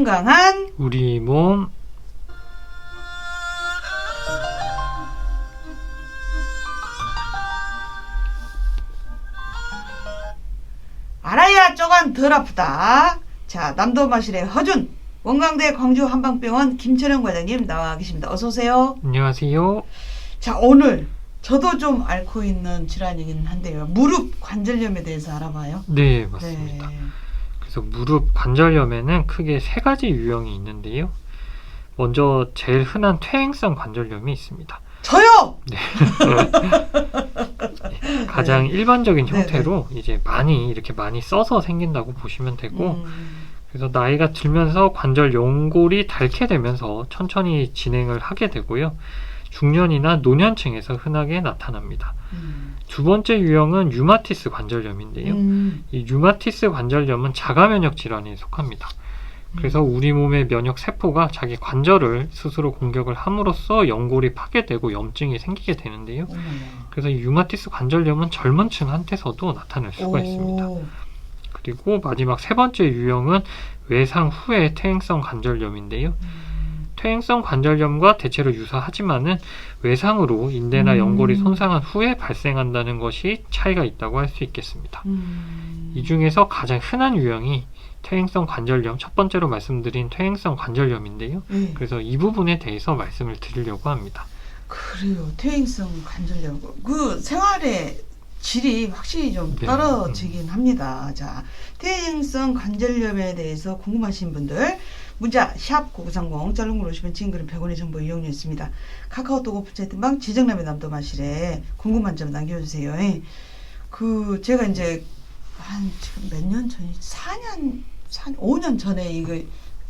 건강한 우리 몸 알아야 쪼간 덜 아프다. 자, 남도마실의 허준 원광대 광주 한방병원 김철영 과장님 나와 계십니다. 어서 오세요. 안녕하세요. 자, 오늘 저도 좀 앓고 있는 질환이긴 한데요. 무릎 관절염에 대해서 알아봐요. 네, 맞습니다. 네. 그래서 무릎 관절염에는 크게 세 가지 유형이 있는데요. 먼저 제일 흔한 퇴행성 관절염이 있습니다. 저요. 가장 일반적인 네, 형태로 이제 많이 이렇게 많이 써서 생긴다고 보시면 되고 음, 그래서 나이가 들면서 관절 연골이 닳게 되면서 천천히 진행을 하게 되고요. 중년이나 노년층에서 흔하게 나타납니다. 음, 두 번째 유형은 유마티스 관절염인데요. 음, 이 유마티스 관절염은 자가 면역 질환에 속합니다. 그래서 우리 몸의 면역 세포가 자기 관절을 스스로 공격을 함으로써 연골이 파괴되고 염증이 생기게 되는데요. 그래서 이 유마티스 관절염은 젊은 층한테서도 나타날 수가 오. 있습니다. 그리고 마지막 세 번째 유형은 외상 후의 퇴행성 관절염인데요. 음, 퇴행성 관절염과 대체로 유사하지만은 외상으로 인대나 음. 연골이 손상한 후에 발생한다는 것이 차이가 있다고 할 수 있겠습니다. 음. 이 중에서 가장 흔한 유형이 퇴행성 관절염, 첫 번째로 말씀드린 퇴행성 관절염인데요. 네. 그래서 이 부분에 대해서 말씀을 드리려고 합니다. 그래요. 퇴행성 관절염. 그 생활의 질이 확실히 좀 네. 떨어지긴 합니다. 자, 퇴행성 관절염에 대해서 궁금하신 분들 문자 샵 9930 짧은 걸 오시면 지금 그런 100원의 정보 이용료 있습니다. 카카오톡 오픈 채팅방 지정남의 남도마실에 궁금한 점 남겨주세요. 예. 그 제가 이제 한 지금 몇 년 전이 4년 4, 5년 전에 이거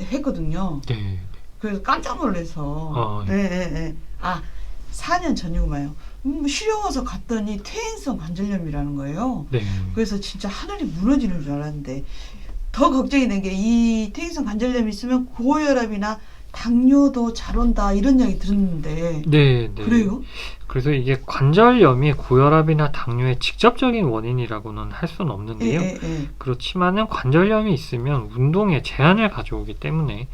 했거든요. 네. 그래서 깜짝 놀라서. 아, 네, 네, 네. 아, 4년 전이구만요. 음, 시려워서 갔더니 퇴행성 관절염이라는 거예요. 네. 그래서 진짜 하늘이 무너지는 줄 알았는데 더 걱정이 된 게 이 퇴행성 관절염이 있으면 고혈압이나 당뇨도 잘 온다 이런 이야기 들었는데 네, 네. 그래요? 그래서 이게 관절염이 고혈압이나 당뇨의 직접적인 원인이라고는 할 수는 예, 없는데요. 예, 예. 그렇지만은 관절염이 있으면 운동에 제한을 가져오기 때문에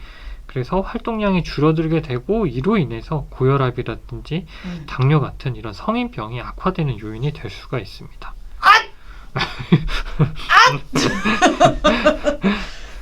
그래서 활동량이 줄어들게 되고 이로 인해서 고혈압이라든지 예. 당뇨 같은 이런 성인병이 악화되는 요인이 될 수가 있습니다.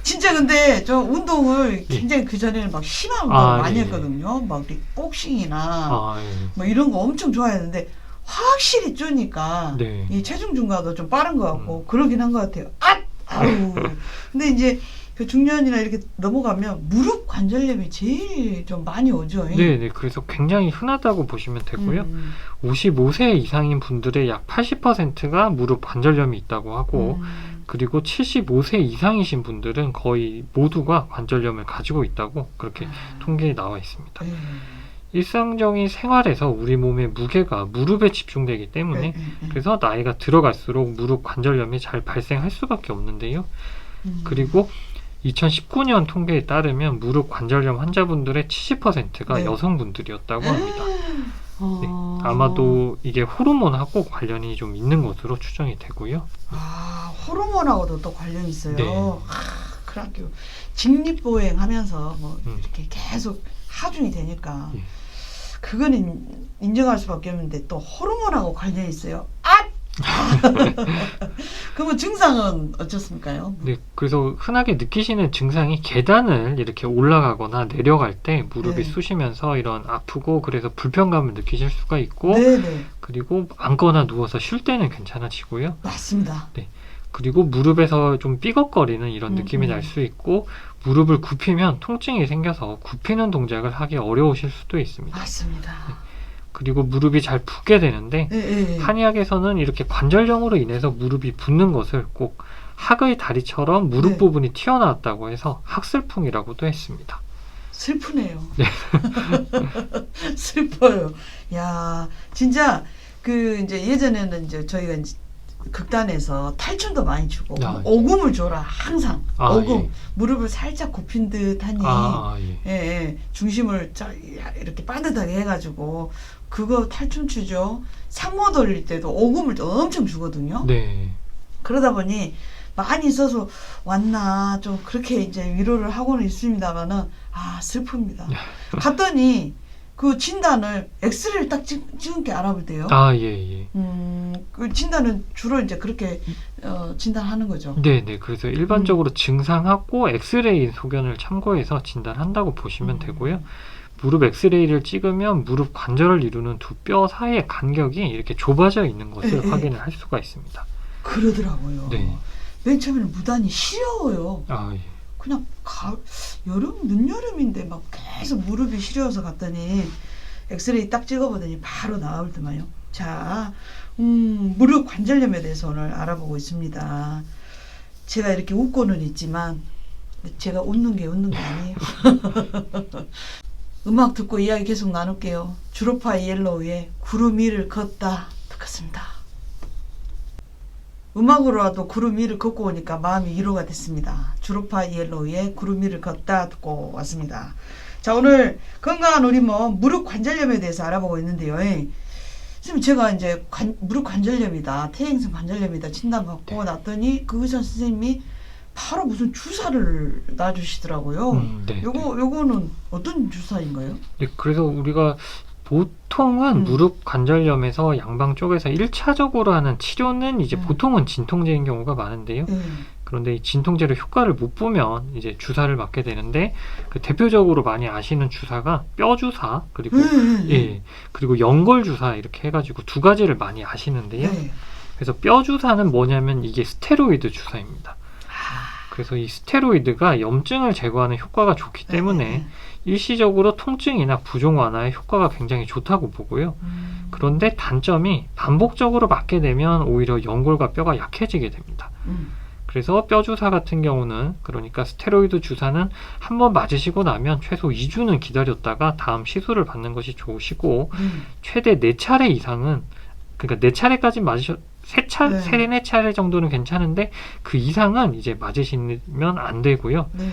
진짜 근데 저 운동을 굉장히 그 전에는 막 심한 거 아, 많이 예. 했거든요. 막 우리 복싱이나 아, 예. 뭐 이런 거 엄청 좋아했는데 확실히 쪼니까 네. 이 체중 증가도 좀 빠른 것 같고 그러긴 한 것 같아요. 아, 아우. 근데 이제 그 중년이나 이렇게 넘어가면 무릎 관절염이 제일 좀 많이 오죠. 네, 네. 그래서 굉장히 흔하다고 보시면 되고요. 음, 55세 이상인 분들의 약 80%가 무릎 관절염이 있다고 하고 음, 그리고 75세 이상이신 분들은 거의 모두가 관절염을 가지고 있다고 그렇게 통계에 나와 있습니다. 예. 일상적인 생활에서 우리 몸의 무게가 무릎에 집중되기 때문에 예, 예, 예. 그래서 나이가 들어갈수록 무릎 관절염이 잘 발생할 수밖에 없는데요. 음. 그리고 2019년 통계에 따르면 무릎 관절염 환자분들의 70%가 네. 여성분들이었다고 합니다. 어. 네, 아마도 이게 호르몬하고 관련이 좀 있는 것으로 추정이 되고요. 아 호르몬하고도 또 관련이 있어요. 네. 아, 그렇게 직립보행 하면서 뭐 음. 이렇게 계속 하중이 되니까 예. 그거는 인정할 수밖에 없는데 또 호르몬하고 관련이 있어요. 아! 그러면 증상은 어떻습니까요? 네, 그래서 흔하게 느끼시는 증상이 계단을 이렇게 올라가거나 내려갈 때 무릎이 네. 쑤시면서 이런 아프고 그래서 불편감을 느끼실 수가 있고 네네 그리고 앉거나 누워서 쉴 때는 괜찮아지고요. 맞습니다. 그리고 무릎에서 좀 삐걱거리는 이런 음, 느낌이 음. 날수 있고 무릎을 굽히면 통증이 생겨서 굽히는 동작을 하기 어려우실 수도 있습니다. 맞습니다. 그리고 무릎이 잘 붓게 되는데 예. 한의학에서는 이렇게 관절염으로 인해서 무릎이 붓는 것을 꼭 학의 다리처럼 무릎 네. 부분이 튀어나왔다고 해서 학슬풍이라고도 했습니다. 슬프네요. 네. 슬퍼요. 야, 진짜 그 이제 예전에는 이제 저희가 이제 극단에서 탈춤도 많이 추고 아, 예. 오금을 줘라 항상 아, 오금 예. 무릎을 살짝 굽힌 듯하니 아, 예. 예, 예. 중심을 짜- 이렇게 빠듯하게 해가지고 그거 탈춤 추죠. 상모 돌릴 때도 오금을 엄청 주거든요. 네. 그러다 보니 많이 써서 왔나 좀 그렇게 이제 위로를 하고는 있습니다만은 아 슬픕니다. 갔더니 그 진단을 엑스레이를 딱 찍, 찍은 게 알아볼 때요. 아, 예, 예. 음, 그 진단은 주로 이제 그렇게 어, 진단하는 거죠. 네, 네. 그래서 일반적으로 음. 증상하고 엑스레이 소견을 참고해서 진단한다고 보시면 음. 되고요. 무릎 엑스레이를 찍으면 무릎 관절을 이루는 두 뼈 사이의 간격이 이렇게 좁아져 있는 것을 예, 예. 확인을 할 수가 있습니다. 그러더라고요. 네. 맨 처음에는 무단히 시려워요. 아, 예. 그냥 가, 여름 늦여름인데 막 계속 무릎이 시려워서 갔더니 엑스레이 딱 찍어보더니 바로 나오더만요. 자, 음, 무릎 관절염에 대해서 오늘 알아보고 있습니다. 제가 이렇게 웃고는 있지만 제가 웃는 게 웃는 게 아니에요. 음악 듣고 이야기 계속 나눌게요. 주로파 옐로우의 구름 위를 걷다 듣겠습니다. 음악으로라도 구름 위를 걷고 오니까 마음이 위로가 됐습니다. 주로파 옐로우의 구름 위를 걷다 듣고 왔습니다. 자 오늘 건강한 우리 뭐 무릎 관절염에 대해서 알아보고 있는데요. 예. 선생님 제가 이제 관- 무릎 관절염이다 퇴행성 관절염이다 진단받고 났더니 그 의사 선생님이 바로 무슨 주사를 놔주시더라고요. 음, 네. 요거 요거는 어떤 주사인가요? 네, 그래서 우리가 보통은 음. 무릎 관절염에서 양방 쪽에서 1차적으로 하는 치료는 이제 음. 보통은 진통제인 경우가 많은데요. 예. 그런데 이 진통제로 효과를 못 보면 이제 주사를 맞게 되는데 그 대표적으로 많이 아시는 주사가 뼈 주사 그리고 예, 예 그리고 연골 주사 이렇게 해가지고 두 가지를 많이 아시는데요. 예. 그래서 뼈 주사는 뭐냐면 이게 스테로이드 주사입니다. 아, 그래서 이 스테로이드가 염증을 제거하는 효과가 좋기 때문에 예, 예. 일시적으로 통증이나 부종 완화에 효과가 굉장히 좋다고 보고요. 음. 그런데 단점이 반복적으로 맞게 되면 오히려 연골과 뼈가 약해지게 됩니다. 음. 그래서 뼈 주사 같은 경우는 그러니까 스테로이드 주사는 한 번 맞으시고 나면 최소 2주는 기다렸다가 다음 시술을 받는 것이 좋으시고 음. 최대 4차례 이상은 그러니까 4차례까지 맞으셔 세 차, 네. 세, 네 차례 정도는 괜찮은데 그 이상은 이제 맞으시면 안 되고요. 네.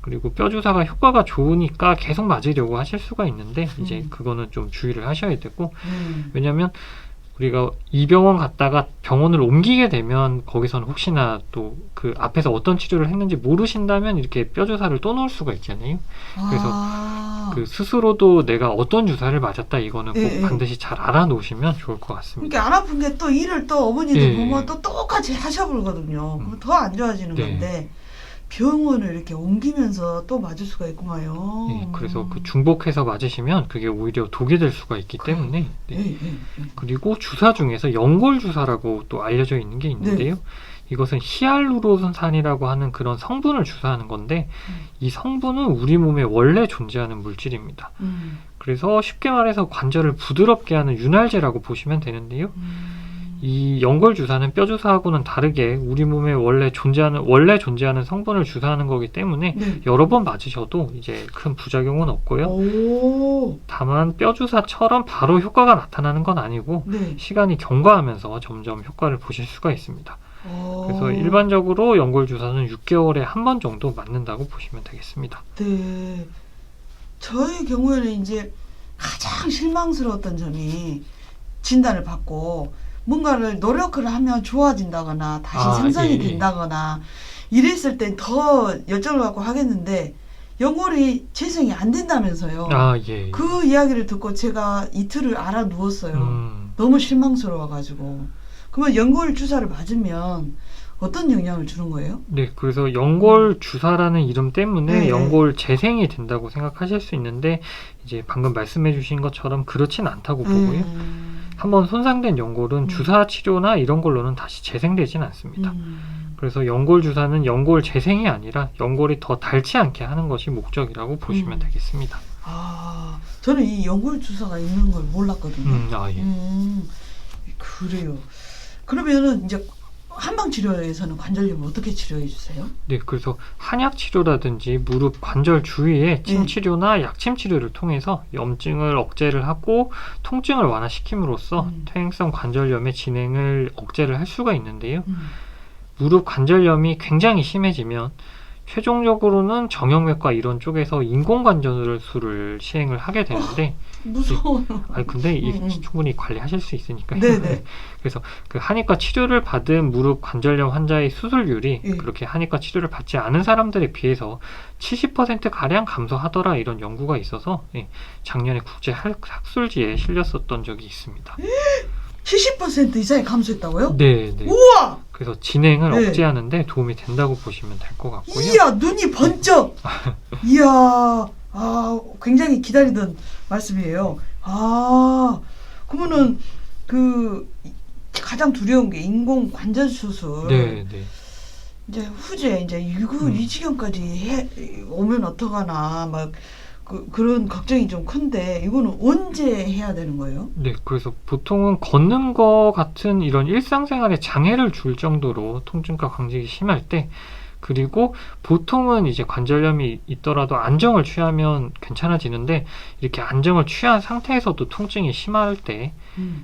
그리고 뼈 주사가 효과가 좋으니까 계속 맞으려고 하실 수가 있는데 이제 음. 그거는 좀 주의를 하셔야 되고 음. 왜냐면 우리가 이 병원 갔다가 병원을 옮기게 되면 거기서는 혹시나 또 그 앞에서 어떤 치료를 했는지 모르신다면 이렇게 뼈 주사를 또 넣을 수가 있잖아요. 그래서 아. 그 스스로도 내가 어떤 주사를 맞았다 이거는 꼭 예, 예. 반드시 잘 알아놓으시면 좋을 것 같습니다. 그러니까 안 아픈 게또 일을 또 어머니들 예. 보면 또 똑같이 하셔버리거든요. 그럼 음. 더안 좋아지는 네. 건데 병원을 이렇게 옮기면서 또 맞을 수가 있구만요. 예, 그래서 그 중복해서 맞으시면 그게 오히려 독이 될 수가 있기 그래요. 때문에 예, 네. 예, 예. 그리고 주사 중에서 연골 주사라고 또 알려져 있는 게 있는데요. 네. 이것은 히알루론산이라고 하는 그런 성분을 주사하는 건데 음. 이 성분은 우리 몸에 원래 존재하는 물질입니다. 음. 그래서 쉽게 말해서 관절을 부드럽게 하는 윤활제라고 보시면 되는데요. 음. 이 연골 주사는 뼈 주사하고는 다르게 우리 몸에 원래 존재하는 원래 존재하는 성분을 주사하는 거기 때문에 네. 여러 번 맞으셔도 이제 큰 부작용은 없고요. 오. 다만 뼈 주사처럼 바로 효과가 나타나는 건 아니고 네. 시간이 경과하면서 점점 효과를 보실 수가 있습니다. 오. 그래서 일반적으로 연골 주사는 6개월에 한 번 정도 맞는다고 보시면 되겠습니다. 네. 저의 경우에는 이제 가장 실망스러웠던 점이 진단을 받고 뭔가를 노력을 하면 좋아진다거나 다시 아, 생산이 예, 예. 된다거나 이랬을 땐 더 열정을 갖고 하겠는데 연골이 재생이 안 된다면서요. 아 예. 그 이야기를 듣고 제가 이틀을 알아 누웠어요. 음, 너무 실망스러워가지고. 그러면 연골 주사를 맞으면 어떤 영향을 주는 거예요? 네, 그래서 연골 주사라는 이름 때문에 네. 연골 재생이 된다고 생각하실 수 있는데 이제 방금 말씀해주신 것처럼 그렇진 않다고 보고요. 음. 한번 손상된 연골은 음. 주사 치료나 이런 걸로는 다시 재생되진 않습니다. 음. 그래서 연골 주사는 연골 재생이 아니라 연골이 더 닳지 않게 하는 것이 목적이라고 보시면 음. 되겠습니다. 아, 저는 이 연골 주사가 있는 걸 몰랐거든요. 음, 아 예. 음, 그래요. 그러면은 이제 한방 치료에서는 관절염을 어떻게 치료해 주세요? 네, 그래서 한약 치료라든지 무릎 관절 주위에 침 네. 치료나 약침 치료를 통해서 염증을 억제를 하고 통증을 완화시킴으로써 음. 퇴행성 관절염의 진행을 억제를 할 수가 있는데요. 음. 무릎 관절염이 굉장히 심해지면 최종적으로는 정형외과 이런 쪽에서 인공관절술을 시행을 하게 되는데 무서워. 아니 근데 이 음, 음. 충분히 관리하실 수 있으니까요. 네네. 그래서 그 한의과 치료를 받은 무릎 관절염 환자의 수술률이 예. 그렇게 한의과 치료를 받지 않은 사람들에 비해서 70% 가량 감소하더라 이런 연구가 있어서 예, 작년에 국제 학- 학술지에 실렸었던 적이 있습니다. 70% 이상이 감소했다고요? 네, 네. 우와! 그래서 진행을 네. 억제하는데 도움이 된다고 보시면 될 것 같고요. 이야 눈이 번쩍. 이야 아 굉장히 기다리던 말씀이에요. 아 그러면은 그 가장 두려운 게 인공 관절 수술. 네, 네. 이제 후제 이제 이거 음. 이 지경까지 해, 오면 어떡하나 막 그, 그런 걱정이 좀 큰데 이거는 언제 해야 되는 거예요? 네, 그래서 보통은 걷는 거 같은 이런 일상생활에 장애를 줄 정도로 통증과 강직이 심할 때, 그리고 보통은 이제 관절염이 있더라도 안정을 취하면 괜찮아지는데, 이렇게 안정을 취한 상태에서도 통증이 심할 때,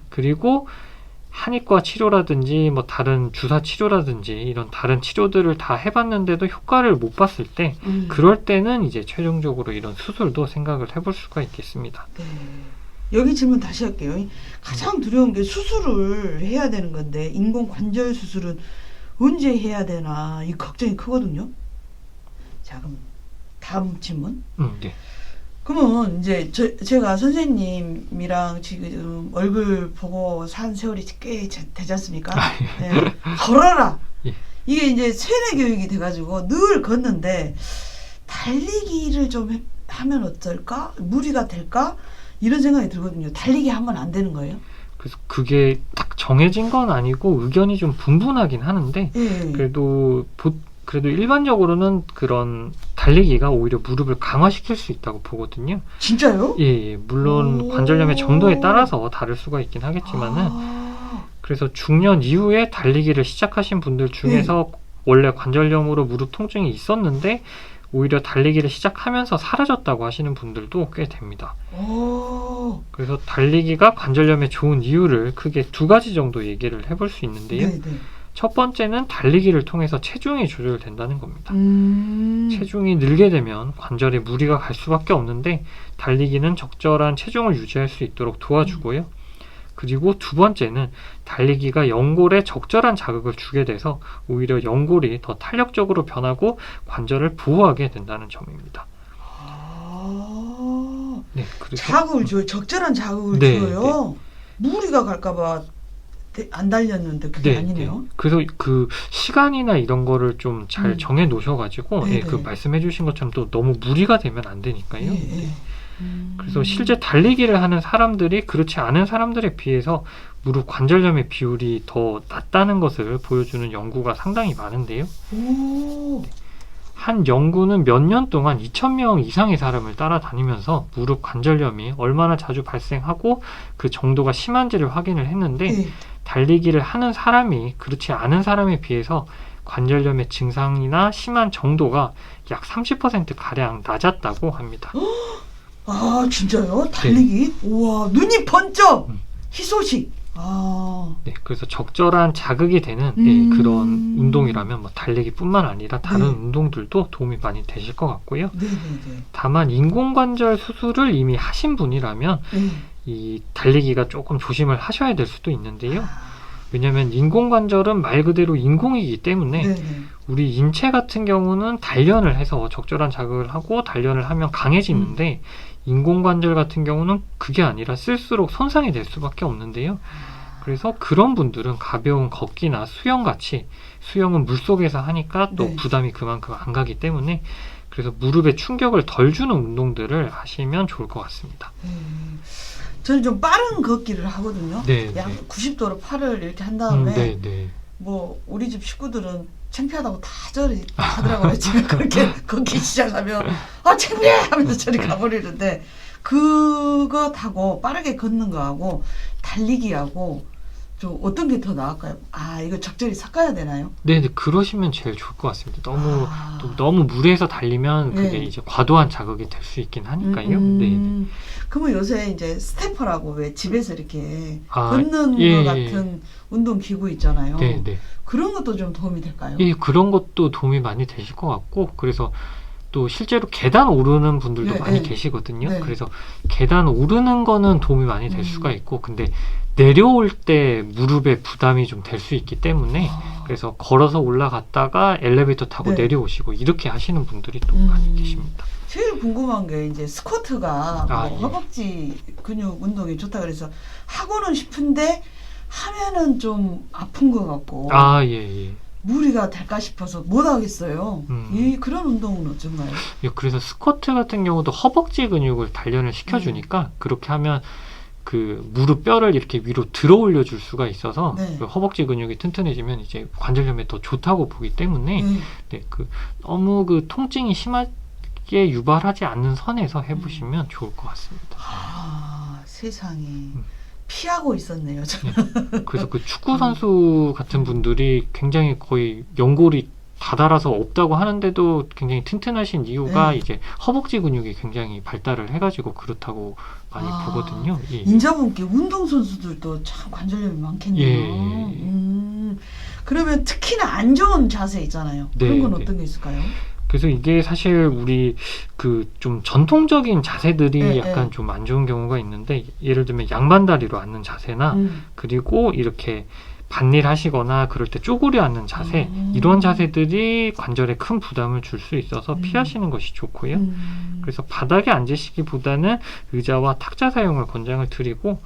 그리고 한의과 치료라든지 뭐 다른 주사 치료라든지 이런 다른 치료들을 다 해봤는데도 효과를 못 봤을 때, 음. 그럴 때는 이제 최종적으로 이런 수술도 생각을 해볼 수가 있겠습니다. 네. 여기 질문 다시 할게요. 가장 두려운 게 수술을 해야 되는 건데 인공 관절 수술은 언제 해야 되나 이 걱정이 크거든요. 자 그럼 다음 질문. 음, 네. 그러면 이제 저, 제가 선생님이랑 지금 얼굴 보고 산 세월이 꽤 자- 되지 않습니까? 예. 걸어라. 예. 이게 이제 세뇌 교육이 돼가지고 늘 걷는데 달리기를 좀 해- 하면 어떨까? 무리가 될까? 이런 생각이 들거든요. 달리기 하면 안 되는 거예요? 그래서 그게 딱 정해진 건 아니고 의견이 좀 분분하긴 하는데 예. 그래도 보, 그래도 일반적으로는 그런 달리기가 오히려 무릎을 강화시킬 수 있다고 보거든요. 진짜요? 예, 예. 물론 오. 관절염의 정도에 따라서 다를 수가 있긴 하겠지만은 아, 그래서 중년 이후에 달리기를 시작하신 분들 중에서 네. 원래 관절염으로 무릎 통증이 있었는데 오히려 달리기를 시작하면서 사라졌다고 하시는 분들도 꽤 됩니다. 오. 그래서 달리기가 관절염에 좋은 이유를 크게 두 가지 정도 얘기를 해볼 수 있는데요. 네, 네. 첫 번째는 달리기를 통해서 체중이 조절된다는 겁니다. 음. 체중이 늘게 되면 관절에 무리가 갈 수밖에 없는데 달리기는 적절한 체중을 유지할 수 있도록 도와주고요. 그리고 두 번째는 달리기가 연골에 적절한 자극을 주게 돼서 오히려 연골이 더 탄력적으로 변하고 관절을 보호하게 된다는 점입니다. 아. 네, 그래서 자극을 줘요. 적절한 자극을 네, 줘요. 무리가 갈까봐 대- 안 달렸는데 그게 네, 아니네요. 네. 그래서 그 시간이나 이런 거를 좀잘 음. 정해 놓으셔가지고 네, 예, 그 네. 말씀해주신 것처럼 또 너무 무리가 되면 안 되니까요. 예, 예. 음. 그래서 실제 달리기를 하는 사람들이 그렇지 않은 사람들에 비해서 무릎 관절염의 비율이 더 낮다는 것을 보여주는 연구가 상당히 많은데요. 오. 한 연구는 몇 년 동안 2,000명 이상의 사람을 따라다니면서 무릎 관절염이 얼마나 자주 발생하고 그 정도가 심한지를 확인을 했는데 예. 달리기를 하는 사람이 그렇지 않은 사람에 비해서 관절염의 증상이나 심한 정도가 약 30% 가량 낮았다고 합니다. 아 진짜요? 달리기? 우와 눈이 번쩍. 네. 음. 희소식. 아. 네, 그래서 적절한 자극이 되는 음. 예, 그런 운동이라면 뭐 달리기뿐만 아니라 다른 네. 운동들도 도움이 많이 되실 것 같고요. 네네네. 다만 인공관절 수술을 이미 하신 분이라면 네. 이 달리기가 조금 조심을 하셔야 될 수도 있는데요. 아, 왜냐하면 인공관절은 말 그대로 인공이기 때문에 네네. 우리 인체 같은 경우는 단련을 해서 적절한 자극을 하고 단련을 하면 강해지는데 인공관절 같은 경우는 그게 아니라 쓸수록 손상이 될 수밖에 없는데요. 그래서 그런 분들은 가벼운 걷기나 수영 같이 수영은 물 속에서 하니까 또 네. 부담이 그만큼 안 가기 때문에 그래서 무릎에 충격을 덜 주는 운동들을 하시면 좋을 것 같습니다. 네. 저는 좀 빠른 걷기를 하거든요. 네, 약 네. 90도로 팔을 이렇게 한 음, 다음에 네, 네. 뭐 우리 집 식구들은 창피하다고 다 저리 하더라고요. 제가 그렇게 걷기 시작하면 아 창피해 하면서 저리 가버리는데 그거 타고 빠르게 걷는 거하고 달리기하고 좀 어떤 게 더 나을까요? 아 이거 적절히 섞어야 되나요? 네, 네, 그러시면 제일 좋을 것 같습니다. 너무 아. 또 너무 무리해서 달리면 그게 네. 이제 과도한 자극이 될 수 있긴 하니까요. 음, 네, 네. 음. 그러면 요새 이제 스태퍼라고 왜 집에서 이렇게 아, 걷는 예, 거 예. 같은 운동 기구 있잖아요. 네, 네. 그런 것도 좀 도움이 될까요? 예, 그런 것도 도움이 많이 되실 것 같고, 그래서 또 실제로 계단 오르는 분들도 네, 많이 네. 계시거든요. 네. 그래서 계단 오르는 거는 도움이 많이 될 음. 수가 있고, 근데 내려올 때 무릎에 부담이 좀 될 수 있기 때문에, 아. 그래서 걸어서 올라갔다가 엘리베이터 타고 네. 내려오시고 이렇게 하시는 분들이 또 음. 많이 계십니다. 제일 궁금한 게 이제 스쿼트가 아, 뭐 예. 허벅지 근육 운동이 좋다 그래서 하고는 싶은데 하면은 좀 아픈 것 같고 아, 예, 예. 무리가 될까 싶어서 못 하겠어요. 음. 이 그런 운동은 어떤가요? 예, 그래서 스쿼트 같은 경우도 허벅지 근육을 단련을 시켜주니까 음. 그렇게 하면 그 무릎 뼈를 이렇게 위로 들어 올려 줄 수가 있어서 네. 그 허벅지 근육이 튼튼해지면 이제 관절염에 더 좋다고 보기 때문에 네. 네, 그 너무 그 통증이 심하게 유발하지 않는 선에서 해보시면 좋을 것 같습니다. 아 세상에 피하고 있었네요. 저는. 그래서 그 음. 축구 선수 같은 분들이 굉장히 거의 연골이 다 닳아서 없다고 하는데도 굉장히 튼튼하신 이유가 네. 이제 허벅지 근육이 굉장히 발달을 해가지고 그렇다고 많이 아, 보거든요. 예. 인자분께 운동 선수들도 참 관절염이 많겠네요. 예, 예, 예. 음, 그러면 특히나 안 좋은 자세 있잖아요. 그런 네, 건 네. 어떤 게 있을까요? 그래서 이게 사실 우리 그 좀 전통적인 자세들이 네, 약간 네. 좀안 좋은 경우가 있는데 예를 들면 양반다리로 앉는 자세나 음. 그리고 이렇게 반일 하시거나 그럴 때 쪼그려 앉는 자세 음. 이런 자세들이 관절에 큰 부담을 줄 수 있어서 음. 피하시는 것이 좋고요. 음. 그래서 바닥에 앉으시기보다는 의자와 탁자 사용을 권장을 드리고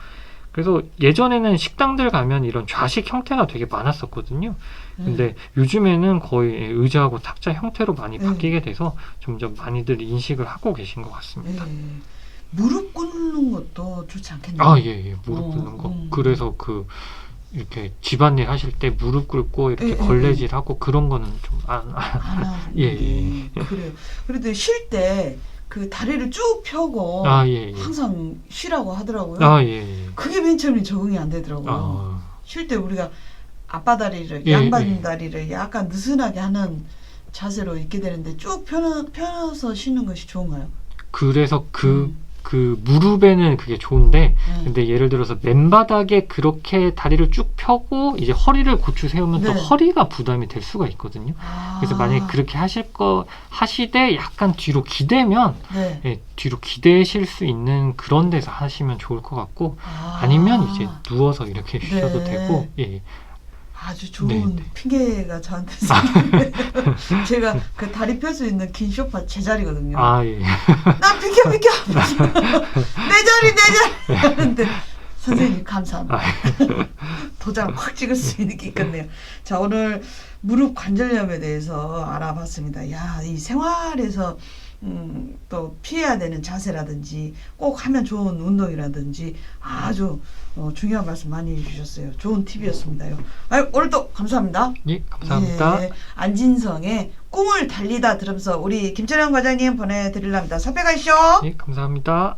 그래서 예전에는 식당들 가면 이런 좌식 형태가 되게 많았었거든요. 근데 요즘에는 거의 의자하고 탁자 형태로 많이 네. 바뀌게 돼서 점점 많이들 인식을 하고 계신 것 예. 같습니다. 무릎 꿇는 것도 좋지 않겠네요. 아, 예, 예. 무릎 어, 꿇는 거. 음. 그래서 그, 이렇게 집안일 하실 때 무릎 꿇고 이렇게 예, 예, 걸레질 하고 그런 거는 좀 안, 안- 안 하는데 예, 예. 그래요. 그래도 쉴때 그 다리를 쭉 펴고 아, 예, 예. 항상 쉬라고 하더라고요. 아, 예, 예. 그게 맨 처음에 적응이 안 되더라고요. 아, 쉴 때 우리가 아빠 다리를 예, 양반 예. 다리를 약간 느슨하게 하는 자세로 있게 되는데 쭉 펴, 펴서 쉬는 것이 좋은가요? 그래서 그, 음. 그 무릎에는 그게 좋은데, 네. 근데 예를 들어서 맨바닥에 그렇게 다리를 쭉 펴고 이제 허리를 고추 세우면 또 네. 허리가 부담이 될 수가 있거든요. 아, 그래서 만약에 그렇게 하실 거 하시되 약간 뒤로 기대면 네. 예, 뒤로 기대실 수 있는 그런 데서 하시면 좋을 것 같고 아, 아니면 이제 누워서 이렇게 쉬셔도 네. 되고 예. 아주 좋은 네, 네. 핑계가 저한테 생겼는데 제가 그 다리 펼 수 있는 긴 소파 제 자리거든요. 아 예. 나 비켜 비켜 내 자리 내 자리 하는데 선생님 감사합니다. 아, 도장 확 찍을 수 있는 게 있겠네요. 자 오늘 무릎 관절염에 대해서 알아봤습니다. 야이 생활에서 음, 또 피해야 되는 자세라든지 꼭 하면 좋은 운동이라든지 아주 어, 중요한 말씀 많이 해주셨어요. 좋은 팁이었습니다요. 아유, 오늘도 감사합니다. 예, 감사합니다. 예, 안진성의 꿈을 달리다 들으면서 우리 김철영 과장님 보내드리랍니다. 섭외 가시죠. 예, 감사합니다.